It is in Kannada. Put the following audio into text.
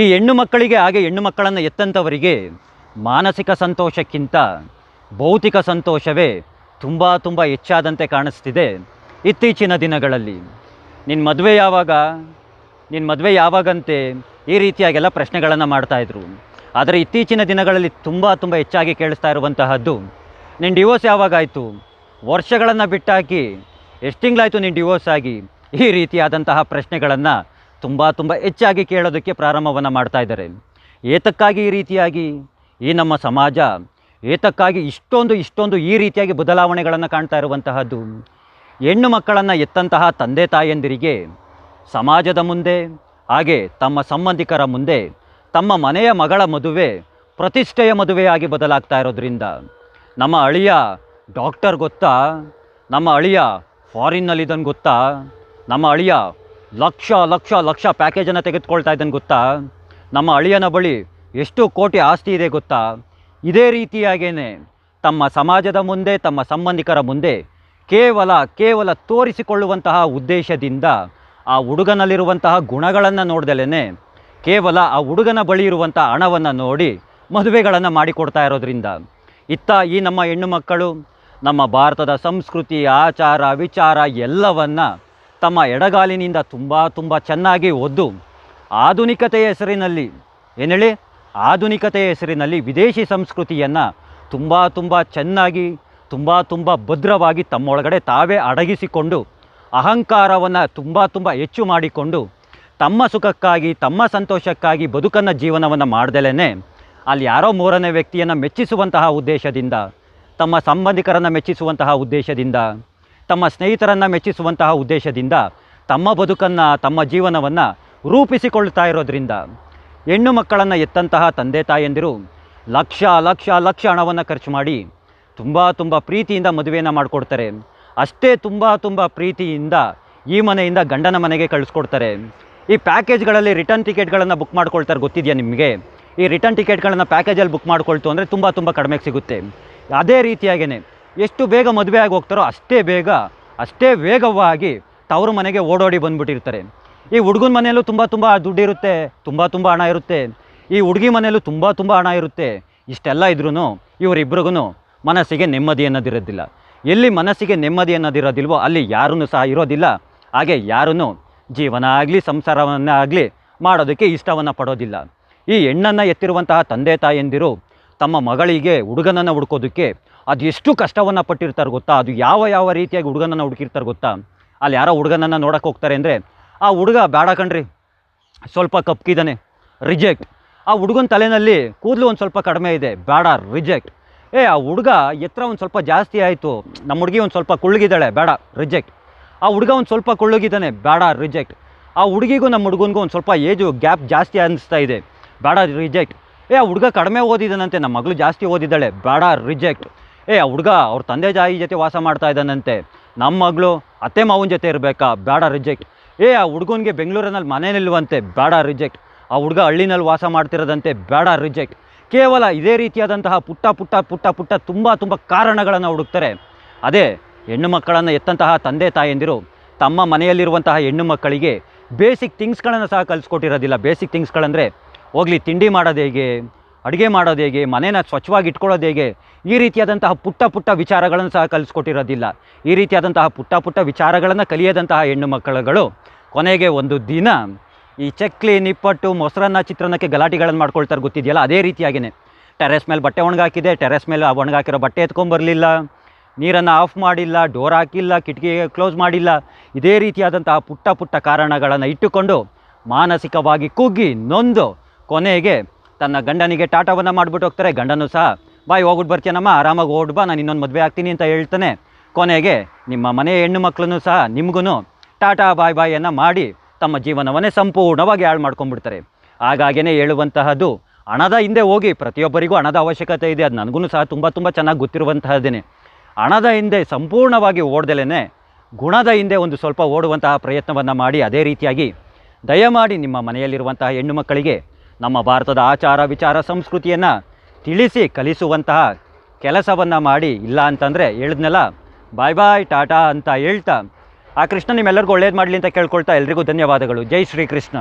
ಈ ಹೆಣ್ಣು ಮಕ್ಕಳಿಗೆ ಹಾಗೆ ಹೆಣ್ಣು ಮಕ್ಕಳನ್ನು ಎತ್ತಂಥವರಿಗೆ ಮಾನಸಿಕ ಸಂತೋಷಕ್ಕಿಂತ ಭೌತಿಕ ಸಂತೋಷವೇ ತುಂಬ ತುಂಬ ಹೆಚ್ಚಾದಂತೆ ಕಾಣಿಸ್ತಿದೆ ಇತ್ತೀಚಿನ ದಿನಗಳಲ್ಲಿ. ನಿನ್ನ ಮದುವೆ ಯಾವಾಗ? ನಿನ್ನ ಮದುವೆ ಯಾವಾಗಂತೆ? ಈ ರೀತಿಯಾಗೆಲ್ಲ ಪ್ರಶ್ನೆಗಳನ್ನು ಮಾಡ್ತಾಯಿದ್ರು ಆದರೆ ಇತ್ತೀಚಿನ ದಿನಗಳಲ್ಲಿ ತುಂಬ ತುಂಬ ಹೆಚ್ಚಾಗಿ ಕೇಳಿಸ್ತಾ ಇರುವಂತಹದ್ದು ನಿನ್ನ ಡಿವೋರ್ಸ್ ಯಾವಾಗಾಯಿತು? ವರ್ಷಗಳನ್ನು ಬಿಟ್ಟಾಕಿ, ಎಷ್ಟು ತಿಂಗಳಾಯಿತು ನಿನ್ನ ಡಿವೋರ್ಸ್ ಆಗಿ? ಈ ರೀತಿಯಾದಂತಹ ಪ್ರಶ್ನೆಗಳನ್ನು ತುಂಬ ತುಂಬ ಹೆಚ್ಚಾಗಿ ಕೇಳೋದಕ್ಕೆ ಪ್ರಾರಂಭವನ್ನು ಮಾಡ್ತಾ ಇದ್ದಾರೆ. ಏತಕ್ಕಾಗಿ ಈ ರೀತಿಯಾಗಿ ಈ ನಮ್ಮ ಸಮಾಜ, ಏತಕ್ಕಾಗಿ ಇಷ್ಟೊಂದು ಇಷ್ಟೊಂದು ಈ ರೀತಿಯಾಗಿ ಬದಲಾವಣೆಗಳನ್ನು ಕಾಣ್ತಾ ಇರುವಂತಹದ್ದು. ಹೆಣ್ಣು ಮಕ್ಕಳನ್ನು ಎತ್ತಂತಹ ತಂದೆ ತಾಯಂದಿರಿಗೆ ಸಮಾಜದ ಮುಂದೆ, ಹಾಗೆ ತಮ್ಮ ಸಂಬಂಧಿಕರ ಮುಂದೆ, ತಮ್ಮ ಮನೆಯ ಮಗಳ ಮದುವೆ, ಪ್ರತಿಷ್ಠೆಯ ಮದುವೆಯಾಗಿ ಬದಲಾಗ್ತಾ ಇರೋದ್ರಿಂದ ನಮ್ಮ ಅಳಿಯ ಡಾಕ್ಟರ್ ಗೊತ್ತಾ? ನಮ್ಮ ಅಳಿಯ ಫಾರಿನ್ನಲ್ಲಿದ್ದಾನೆ ಗೊತ್ತಾ? ನಮ್ಮ ಅಳಿಯ ಲಕ್ಷ ಲಕ್ಷ ಲಕ್ಷ ಪ್ಯಾಕೇಜನ್ನು ತೆಗೆದುಕೊಳ್ತಾ ಇದ್ದಾನೆ ಗೊತ್ತಾ? ನಮ್ಮ ಅಳಿಯನ ಬಳಿ ಎಷ್ಟು ಕೋಟಿ ಆಸ್ತಿ ಇದೆ ಗೊತ್ತಾ? ಇದೇ ರೀತಿಯಾಗೇ ತಮ್ಮ ಸಮಾಜದ ಮುಂದೆ, ತಮ್ಮ ಸಂಬಂಧಿಕರ ಮುಂದೆ ಕೇವಲ ಕೇವಲ ತೋರಿಸಿಕೊಳ್ಳುವಂತಹ ಉದ್ದೇಶದಿಂದ ಆ ಹುಡುಗನಲ್ಲಿರುವಂತಹ ಗುಣಗಳನ್ನು ನೋಡ್ದಲೇ ಕೇವಲ ಆ ಹುಡುಗನ ಬಳಿ ಇರುವಂಥ ಹಣವನ್ನು ನೋಡಿ ಮದುವೆಗಳನ್ನು ಮಾಡಿಕೊಡ್ತಾ ಇರೋದ್ರಿಂದ. ಇತ್ತ ಈ ನಮ್ಮ ಹೆಣ್ಣು ಮಕ್ಕಳು, ನಮ್ಮ ಭಾರತದ ಸಂಸ್ಕೃತಿ, ಆಚಾರ, ವಿಚಾರ ಎಲ್ಲವನ್ನು ತಮ್ಮ ಎಡಗಾಲಿನಿಂದ ತುಂಬ ತುಂಬ ಚೆನ್ನಾಗಿ ಒದ್ದು ಆಧುನಿಕತೆಯ ಹೆಸರಿನಲ್ಲಿ ಏನೇಳಿ? ಆಧುನಿಕತೆಯ ಹೆಸರಿನಲ್ಲಿ ವಿದೇಶಿ ಸಂಸ್ಕೃತಿಯನ್ನು ತುಂಬ ತುಂಬ ಚೆನ್ನಾಗಿ, ತುಂಬ ತುಂಬ ಭದ್ರವಾಗಿ ತಮ್ಮೊಳಗಡೆ ತಾವೇ ಅಡಗಿಸಿಕೊಂಡು, ಅಹಂಕಾರವನ್ನು ತುಂಬ ತುಂಬ ಹೆಚ್ಚು ಮಾಡಿಕೊಂಡು, ತಮ್ಮ ಸುಖಕ್ಕಾಗಿ, ತಮ್ಮ ಸಂತೋಷಕ್ಕಾಗಿ ಬದುಕನ್ನು ಜೀವನವನ್ನು ಮಾಡ್ದಲೇ ಅಲ್ಲಿ ಯಾರೋ ಮೂರನೇ ವ್ಯಕ್ತಿಯನ್ನು ಮೆಚ್ಚಿಸುವಂತಹ ಉದ್ದೇಶದಿಂದ, ತಮ್ಮ ಸಂಬಂಧಿಕರನ್ನು ಮೆಚ್ಚಿಸುವಂತಹ ಉದ್ದೇಶದಿಂದ ತಮ್ಮ ಸ್ನೇಹಿತರನ್ನು ಮೆಚ್ಚಿಸುವಂತಹ ಉದ್ದೇಶದಿಂದ ತಮ್ಮ ಬದುಕನ್ನು, ತಮ್ಮ ಜೀವನವನ್ನು ರೂಪಿಸಿಕೊಳ್ತಾ ಇರೋದ್ರಿಂದ ಹೆಣ್ಣು ಮಕ್ಕಳನ್ನು ಎತ್ತಂತಹ ತಂದೆ ತಾಯಂದಿರು ಲಕ್ಷ ಲಕ್ಷ ಲಕ್ಷ ಹಣವನ್ನು ಖರ್ಚು ಮಾಡಿ ತುಂಬ ತುಂಬ ಪ್ರೀತಿಯಿಂದ ಮದುವೆಯನ್ನು ಮಾಡಿಕೊಡ್ತಾರೆ. ಅಷ್ಟೇ ತುಂಬ ತುಂಬ ಪ್ರೀತಿಯಿಂದ ಈ ಮನೆಯಿಂದ ಗಂಡನ ಮನೆಗೆ ಕಳಿಸ್ಕೊಡ್ತಾರೆ. ಈ ಪ್ಯಾಕೇಜ್ಗಳಲ್ಲಿ ರಿಟರ್ನ್ ಟಿಕೆಟ್ಗಳನ್ನು ಬುಕ್ ಮಾಡ್ಕೊಳ್ತಾರೆ ಗೊತ್ತಿದೆಯಾ ನಿಮಗೆ? ಈ ರಿಟರ್ನ್ ಟಿಕೆಟ್ಗಳನ್ನು ಪ್ಯಾಕೇಜಲ್ಲಿ ಬುಕ್ ಮಾಡ್ಕೊಳ್ತು ಅಂದರೆ ತುಂಬ ತುಂಬ ಕಡಿಮೆಗೆ ಸಿಗುತ್ತೆ. ಅದೇ ರೀತಿಯಾಗೇ ಎಷ್ಟು ಬೇಗ ಮದುವೆ ಆಗಿ ಹೋಗ್ತಾರೋ ಅಷ್ಟೇ ಬೇಗ, ಅಷ್ಟೇ ವೇಗವಾಗಿ ತವರು ಮನೆಗೆ ಓಡೋಡಿ ಬಂದುಬಿಟ್ಟಿರ್ತಾರೆ. ಈ ಹುಡುಗನ ಮನೆಯಲ್ಲೂ ತುಂಬ ತುಂಬ ದುಡ್ಡಿರುತ್ತೆ ತುಂಬ ತುಂಬ ಹಣ ಇರುತ್ತೆ. ಈ ಹುಡುಗಿ ಮನೆಯಲ್ಲೂ ತುಂಬ ತುಂಬ ಹಣ ಇರುತ್ತೆ. ಇಷ್ಟೆಲ್ಲ ಇದ್ರೂ ಇವರಿಬ್ರಿಗೂ ಮನಸ್ಸಿಗೆ ನೆಮ್ಮದಿ ಅನ್ನೋದಿರೋದಿಲ್ಲ. ಎಲ್ಲಿ ಮನಸ್ಸಿಗೆ ನೆಮ್ಮದಿ ಅನ್ನೋದಿರೋದಿಲ್ವೋ ಅಲ್ಲಿ ಯಾರೂ ಸಹ ಇರೋದಿಲ್ಲ. ಹಾಗೆ ಯಾರೂ ಜೀವನ ಆಗಲಿ ಸಂಸಾರವನ್ನೇ ಆಗಲಿ ಮಾಡೋದಕ್ಕೆ ಇಷ್ಟವನ್ನು ಪಡೋದಿಲ್ಲ. ಈ ಹೆಣ್ಣನ್ನು ಎತ್ತಿರುವಂತಹ ತಂದೆ ತಾಯಂದಿರು ತಮ್ಮ ಮಗಳಿಗೆ ಹುಡುಗನನ್ನು ಹುಡ್ಕೋದಕ್ಕೆ ಅದು ಎಷ್ಟು ಕಷ್ಟವನ್ನು ಪಟ್ಟಿರ್ತಾರೆ ಗೊತ್ತಾ? ಅದು ಯಾವ ಯಾವ ರೀತಿಯಾಗಿ ಹುಡುಗನನ್ನು ಹುಡುಕಿರ್ತಾರೆ ಗೊತ್ತಾ? ಅಲ್ಲಿ ಯಾರೋ ಹುಡುಗನನ್ನು ನೋಡೋಕೆ ಹೋಗ್ತಾರೆ ಅಂದರೆ, ಆ ಹುಡುಗ ಬೇಡ ಕಣ್ರಿ, ಸ್ವಲ್ಪ ಕಪ್ಕಿದ್ದಾನೆ ರಿಜೆಕ್ಟ್ ಆ ಹುಡುಗನ ತಲೆನಲ್ಲಿ ಕೂದಲು ಒಂದು ಸ್ವಲ್ಪ ಕಡಿಮೆ ಇದೆ, ಬೇಡ ರಿಜೆಕ್ಟ್ ಏ, ಆ ಹುಡುಗ ಎತ್ತರ ಒಂದು ಸ್ವಲ್ಪ ಜಾಸ್ತಿ ಆಯಿತು, ನಮ್ಮ ಹುಡುಗಿ ಒಂದು ಸ್ವಲ್ಪ ಕುಳ್ಳಗಿದ್ದಾಳೆ, ಬೇಡ ರಿಜೆಕ್ಟ್ ಆ ಹುಡುಗ ಒಂದು ಸ್ವಲ್ಪ ಕುಳ್ಳಗಿದ್ದಾನೆ, ಬೇಡ ರಿಜೆಕ್ಟ್ ಆ ಹುಡುಗಿಗೂ ನಮ್ಮ ಹುಡುಗನಿಗೂ ಒಂದು ಸ್ವಲ್ಪ ಏಜು ಗ್ಯಾಪ್ ಜಾಸ್ತಿ ಅನ್ನಿಸ್ತಾ ಇದೆ, ಬೇಡ ರಿಜೆಕ್ಟ್ ಏ, ಆ ಹುಡುಗ ಕಡಿಮೆ ಓದಿದನಂತೆ ನಮ್ಮ ಮಗಳು ಜಾಸ್ತಿ ಓದಿದ್ದಾಳೆ, ಬೇಡ ರಿಜೆಕ್ಟ್ ಏ, ಆ ಹುಡುಗ ಅವ್ರ ತಂದೆ ತಾಯಿ ಜೊತೆ ವಾಸ ಮಾಡ್ತಾ ಇದ್ದಾನಂತೆ. ನಮ್ಮ ಮಗಳು, ಅತ್ತೆ ಮಾವನ ಜೊತೆ ಇರಬೇಕಾ? ಬೇಡ ರಿಜೆಕ್ಟ್ ಏ, ಆ ಹುಡುಗನಿಗೆ ಬೆಂಗಳೂರಿನಲ್ಲಿ ಮನೆ ನಿಲ್ಲುವಂತೆ ಬೇಡ ರಿಜೆಕ್ಟ್ ಆ ಹುಡುಗ ಹಳ್ಳಿನಲ್ಲಿ ವಾಸ ಮಾಡ್ತಿರೋದಂತೆ, ಬೇಡ ರಿಜೆಕ್ಟ್ ಕೇವಲ ಇದೇ ರೀತಿಯಾದಂತಹ ಪುಟ್ಟ ಪುಟ್ಟ ಪುಟ್ಟ ಪುಟ್ಟ ತುಂಬ ತುಂಬ ಕಾರಣಗಳನ್ನು ಹುಡುಕ್ತಾರೆ. ಅದೇ, ಹೆಣ್ಣು ಮಕ್ಕಳನ್ನು ಎತ್ತಂತಹ ತಂದೆ ತಾಯಂದಿರು, ತಮ್ಮ ಮನೆಯಲ್ಲಿರುವಂತಹ ಹೆಣ್ಣು ಮಕ್ಕಳಿಗೆ ಬೇಸಿಕ್ ಥಿಂಗ್ಸ್ಗಳನ್ನು ಸಹ ಕಲಿಸ್ಕೊಟ್ಟಿರೋದಿಲ್ಲ. ಬೇಸಿಕ್ ಥಿಂಗ್ಸ್ಗಳಂದರೆ ಹೋಗ್ಲಿ, ತಿಂಡಿ ಮಾಡೋದು ಹೇಗೆ, ಅಡುಗೆ ಮಾಡೋದು ಹೇಗೆ, ಮನೇನ ಸ್ವಚ್ಛವಾಗಿ ಇಟ್ಕೊಳ್ಳೋದು ಹೇಗೆ, ಈ ರೀತಿಯಾದಂತಹ ಪುಟ್ಟ ಪುಟ್ಟ ವಿಚಾರಗಳನ್ನು ಸಹ ಕಲಿಸ್ಕೊಟ್ಟಿರೋದಿಲ್ಲ. ಈ ರೀತಿಯಾದಂತಹ ಪುಟ್ಟ ಪುಟ್ಟ ವಿಚಾರಗಳನ್ನು ಕಲಿಯದಂತಹ ಹೆಣ್ಣು ಮಕ್ಕಳುಗಳು, ಕೊನೆಗೆ ಒಂದು ದಿನ ಈ ಚಕ್ಲಿ, ನಿಪ್ಪಟ್ಟು, ಮೊಸರನ್ನ ಚಿತ್ರಾನ್ನಕ್ಕೆ ಗಲಾಟೆಗಳನ್ನು ಮಾಡ್ಕೊಳ್ತಾರೆ ಗೊತ್ತಿದೆಯಲ್ಲ, ಅದೇ ರೀತಿಯಾಗಿಯೇ ಟೆರೆಸ್ ಮೇಲೆ ಬಟ್ಟೆ ಒಣಗಾಕಿದೆ, ಟೆರೆಸ್ ಮೇಲೆ ಒಣಗಾಕಿರೋ ಬಟ್ಟೆ ಎತ್ಕೊಂಬರಲಿಲ್ಲ ನೀರನ್ನು ಆಫ್ ಮಾಡಿಲ್ಲ, ಡೋರ್ ಹಾಕಿಲ್ಲ, ಕಿಟಕಿ ಕ್ಲೋಸ್ ಮಾಡಿಲ್ಲ, ಇದೇ ರೀತಿಯಾದಂತಹ ಪುಟ್ಟ ಪುಟ್ಟ ಕಾರಣಗಳನ್ನು ಇಟ್ಟುಕೊಂಡು ಮಾನಸಿಕವಾಗಿ ಕುಗ್ಗಿ ನೊಂದು ಕೊನೆಗೆ ತನ್ನ ಗಂಡನಿಗೆ ಟಾಟಾವನ್ನು ಮಾಡಿಬಿಟ್ಟು ಹೋಗ್ತಾರೆ. ಗಂಡನೂ ಸಹ, ಬಾಯ್ ಹೋಗ್ಬಿಟ್ಟು ಬರ್ತೀನಮ್ಮ ಆರಾಮಾಗಿ ಓಡ್ಬಾ ನಾನು ಇನ್ನೊಂದು ಮದುವೆ ಆಗ್ತೀನಿ ಅಂತ ಹೇಳ್ತಾನೆ. ಕೊನೆಗೆ ನಿಮ್ಮ ಮನೆಯ ಹೆಣ್ಣು ಮಕ್ಕಳನ್ನು ಸಹ ನಿಮಗೂ ಟಾಟಾ ಬಾಯ್ ಬಾಯನ್ನು ಮಾಡಿ ತಮ್ಮ ಜೀವನವನ್ನೇ ಸಂಪೂರ್ಣವಾಗಿ ಹಾಳು ಮಾಡ್ಕೊಂಡ್ಬಿಡ್ತಾರೆ. ಹಾಗಾಗಿಯೇ ಹೇಳುವಂತಹದ್ದು ಹಣದ ಹಿಂದೆ ಹೋಗಿ, ಪ್ರತಿಯೊಬ್ಬರಿಗೂ ಹಣದ ಅವಶ್ಯಕತೆ ಇದೆ. ಅದು ನನಗೂ ಸಹ ತುಂಬ ತುಂಬ ಚೆನ್ನಾಗಿ ಗೊತ್ತಿರುವಂತಹದ್ದೇನೆ. ಹಣದ ಹಿಂದೆ ಸಂಪೂರ್ಣವಾಗಿ ಓಡ್ದಲೇ ಗುಣದ ಹಿಂದೆ ಒಂದು ಸ್ವಲ್ಪ ಓಡುವಂತಹ ಪ್ರಯತ್ನವನ್ನು ಮಾಡಿ, ಅದೇ ರೀತಿಯಾಗಿ ದಯಮಾಡಿ ನಿಮ್ಮ ಮನೆಯಲ್ಲಿರುವಂತಹ ಹೆಣ್ಣು ಮಕ್ಕಳಿಗೆ ನಮ್ಮ ಭಾರತದ ಆಚಾರ ವಿಚಾರ ಸಂಸ್ಕೃತಿಯನ್ನು ತಿಳಿಸಿ ಕಲಿಸುವಂತಹ ಕೆಲಸವನ್ನು ಮಾಡಿ ಇಲ್ಲ ಅಂತಂದರೆ ಹೇಳಿದ್ನಲ್ಲ. ಬಾಯ್ ಬಾಯ್ ಟಾಟಾ ಅಂತ ಹೇಳ್ತಾ. ಆ ಕೃಷ್ಣ ನಿಮ್ಮೆಲ್ಲರಿಗೂ ಒಳ್ಳೇದು ಮಾಡಲಿ ಅಂತ ಕೇಳ್ಕೊಳ್ತಾ ಎಲ್ರಿಗೂ ಧನ್ಯವಾದಗಳು. ಜೈ ಶ್ರೀ ಕೃಷ್ಣ.